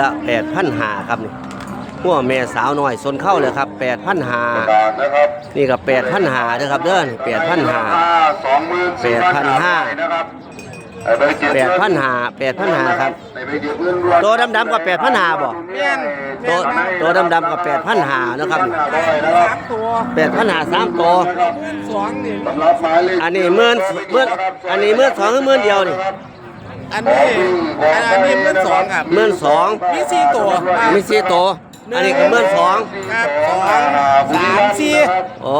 ละแปดพันหาครับนี่หัวแม่สาวน้อยสนเข้าเลยครับแปดพันหานะครับนี่ก็แปดพันหาเด้อครับเด้อแปดพันหาสองหมื่นแปดพันห้านะครับแปดพันหาแปดพันหาครับโตตัวดำๆก็8,500บ่ตัวตัวดำๆก็แปดพันหานะครับสามตัวแปดพันหาสามตัวสองนี่สำหรับหมายเลขอันนี้หมื่นหมื่นอันนี้หมื่นสองหรือหมื่นเดียวนี่อันนี้อันนี้เมื่อ สองครับหมื่นสองมีสี่ตัวมีสี่ตัวอันนี้ก็หมื่นสองครับสองสามสี่โอ้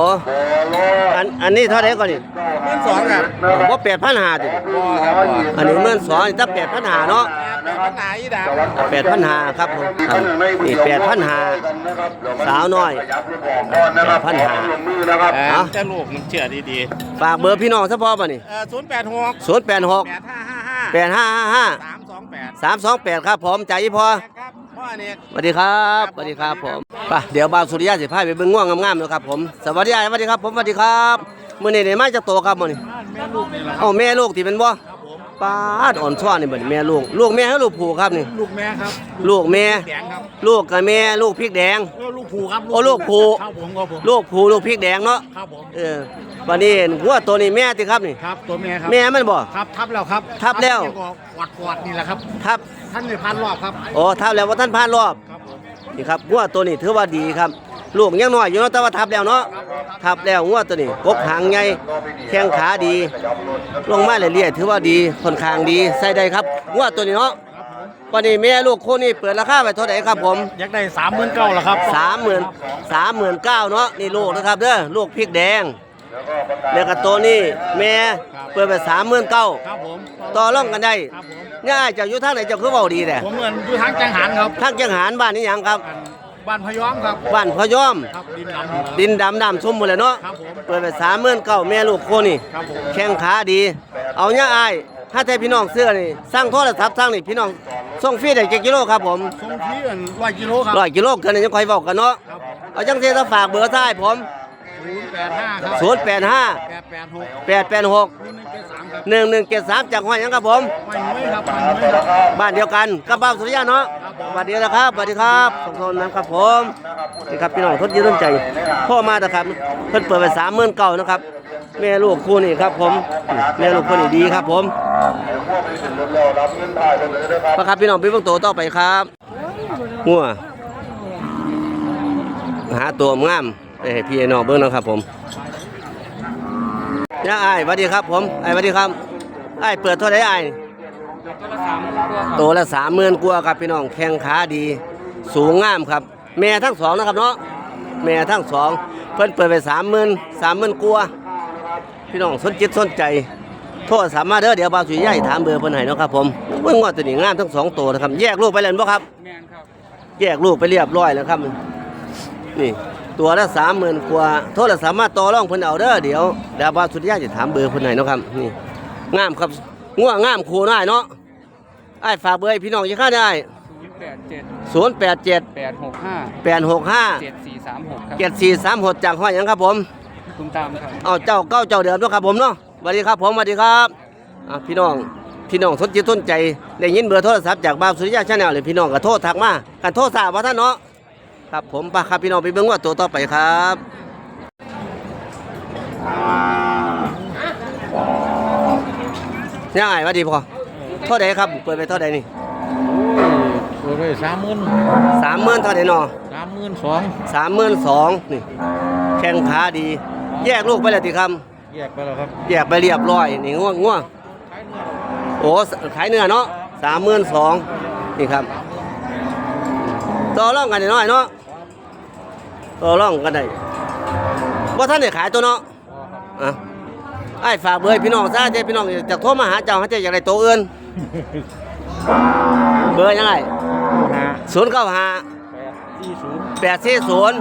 อันอันนี้เท่าไหร่ก่อนนี่เมื่อสองครับว่าแปดพันหาดิพ่อครับพ่ออันนี้หมื่นสองถ้าแปดพันหาเนาะเป็นปัญหาอีดาแปดพันหาครับผมครับนี่แปดพันหาสาวน้อยแปดพันห้านะครับเออฮะจะลูกมันเชื่อดีฝากเบอร์พี่น้องซะพอป่ะนี่ๆเออศูนย์แปดหกศูนย์แปดหกแปดห้าห้าห้าแปดห้าห้าห้า สามสองแปดสามสองแปดครับผมใจยี่พอครับพ่อเนี่ยสวัสดีครับสวัสดีครับผมไปเดี๋ยวบ่าวสุริยะสิพาไปเบิ่งง่วงงามๆเนาะครับผมสวัสดีอ้ายสวัสดีครับผมสวัสดีครับมื้อนี้ได้มาจากโตครับมื้อนี้แม่ลูกนี่แหละเอ้าแม่ลูกที่เป็นบ่ ป้าดอ่อนช้อนนี่บัดนี้แม่ลูก ลูกแม่ให้ลูกผูครับนี่ ลูกแม่ครับลูกแม่ แดงครับลูกกับแม่ลูกพริกแดงเออลูกผูครับโอ้ลูกผู ครับผมครับผมลูกผูลูกพริกแดงเนาะครับผมเออบัดนี้หัวตัวนี้แม่ติครับนี่ ครับตัวแม่ครับแม่มันบ่ ครับทับแล้วครับทับแล้วกวาดกวาดนี่แหละครับ ทับท่านในพันรอบครับโอ้ทับแล้วว่าท่านผ่านรอบครับผมนี่ครับหัวตัวนี้ถือว่าดีครับ ลูกยังน้อยอยู่เนาะแต่ว่าทับแล้วเนาะ ทับแล้วหัวตัวนี้กกหางใหญ่แข้งขาดี ลงมาเรื่อยๆถือว่าดีค่อนข้างดีใส่ได้ครับหัวตัวนี้เนาะวันนี้แม่ลูกคู่นี้เปิดราคาไปเท่าไหร่ครับผมอยากได้สามหมื่นเก้าแล้วครับสามหมื่นสามหมื่นเก้าเนาะนี่ลูกนะครับเด้อลูกพริกแดงแล้วก็ตัวนี้แม่เปิดไปสามหมื่นเก้าครับผมต่อรองกันได้ครับผมง่ายเจ้าอยู่ทางไหนเจ้าคือเว้าดีแต่ผมเหมือนอยู่ทางจังหันครับทางจังหารบ้านนี้หยังครับ บ้านพะยอมครับ บ้านพะยอม ครับดินดำดินดำน้ำชุ่มหมดเลยเนาะ ครับผมเปิดไปสามหมื่นเก้าแม่ลูกโคนี่ ครับผมแข้งขาดี เอาเนี่ยอายถ้าแต่พี่น้องเสื้อนี่สร้างโทรศัพท์สร้างนี่พี่น้องส่งฟรีได้กี่กิโลครับผมทรงที่ร้อยกิโลครับ ร้อยกิโลเกินนี่ยังค่อยบอกกันเนาะ ครับ เอาจังเสียถ้าฝากเบอร์ท้ายผมศูนย์ แปดห้าครับศูนย์แปดห้าแปดแปดหกแปดแปดหกหนึ่งหนึ่งเจ็ดสามครับหนึ่งหนึ่งเจ็ดสามจากห้อยหยังครับผม ไม่ไม่ครับไม่ไม่ครับ บ้านเดียวกันกับบ้านสุริยะเนาะสวัสดีนะครับสวัสดีครับสมทนนะครับผมนี่ครับพี่น้องทดยืนต้นใจ พ่อมาแต่ครับเพิ่นเปิดไปสามหมื่นเก่านะครับ แม่ลูกคู่นี่ครับผม แม่ลูกคู่นี่ดีครับผมประครับพี่น้องพี่เพิ่งโตต่อไปครับงัวหาตัวงาม ไปให้พี่น้องเบิ่งนะครับผมย่าไอ้ายสวัสดีครับผมไอ้ายสวัสดีครับไอ้ายเปิดเท่าไหร่ไอ้ายตัวละสามหมื่นกว่าครับพี่น้องแข้งขาดี สูงงามครับ แม่ทั้งสองนะครับเนาะแม่ทั้งสองเพิ่นเปิดไปสามหมื่นสามหมื่นกว่าพี่น้องสนจิตสนใจโทษสามารถเด้อเดี๋ยวบาวสุริยะถามเบอร์เพิ่นให้เนาะครับผมเมื่องวดตัวนี้งามทั้งสองตัวนะครับแยกลูกไปแล้วบ่ครับแมนครับแยกลูกไปเรียบร้อยแล้วครับ นี่ ตัวละสามหมื่นกว่าโทษสามารถต่อรองเพิ่นเอาเด้อเดี๋ยวเดี๋ยวบาวสุริยะจะถามเบอร์เพิ่นให้เนาะครับนี่งามครับง่วงงามคูน้อยเนาะไอ้ายฝากเบอร์ให้พี่น้องยี่ข้าได้ศูนย์แปดเจ็ดศูนย์แปดเจ็ดแปดหกห้าแปดหกห้าเจ็ดสี่สามหกครับเจ็ดสี่สามหกจากห้อยหยังครับผมคุณตามครับ เอาเจ้าเก้าเจ้าเดิมด้วยครับผมเนาะสวัสดีครับผมสวัสดีครับอะพี่น้องพี่น้องสนจิตสนใจได้ยินเบอร์โทรศัพท์จากบ่าวสุริยะชาแนลเลยพี่น้องก็โทษทักมากันโทษสาบว่าท่านเนาะ ครับผมไปครับพี่น้องไปเบิ่งว่าตัวต่อไปครับยังไงสวัสดีพ่อเท่าใดครับ เปิดไปเท่าใดนี่โอ้ยสามหมื่นสามหมื่นเท่าใดเนาะสามหมื่นสองสามหมื่นสองนี่แข้งขาดี แยกลูกไปเลยติครับแยกไปแล้วครับแยกไปเรียบร้อยนี่ง่วงง่วงโอ้ขายเนื้อเนาะสามหมื่นสองนี่ครับต่อรองกันหน่อยเนาะ ต่อรองกันได้ว่าท่านได้ขายตัวเนาะอะไอ้ฝากเบอร์ให้พี่น้องซะเจ้พี่น้องจะโทรมาหาเจ้าให้เจ้าอยากได้ตัวอื่น เบอร์ยังไงห้าศูนย์เก้าห้าแปดสี่ศูนย์แปดสี่ศูนย์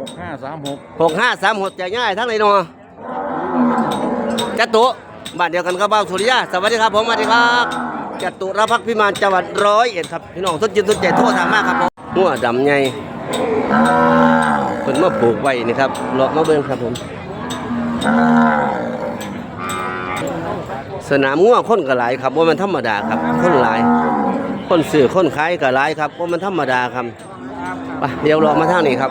หกห้าสามหกหกห้าสามหกจะง่ายทั้งเลยเนาะจัตุบ้านเดียวกันกับบ้านสุริยะสวัสดีครับผมสวัสดีครับจัตุรพักษ์พิมานจังหวัดร้อยเอ็ดครับพี่น้องทุกจินทุกใจโทษทางมากครับผมหัวดำใหญ่ คนมาปลูกไว้นี่ครับเลาะมาเบิ่งครับผม สนามง่วคนก็หลายครับว่ามันธรรมดาครับ คนหลาย คนสื่อคนขายก็หลายครับว่ามันธรรมดาครับไปเดี๋ยวรอมาทางนี้ครับ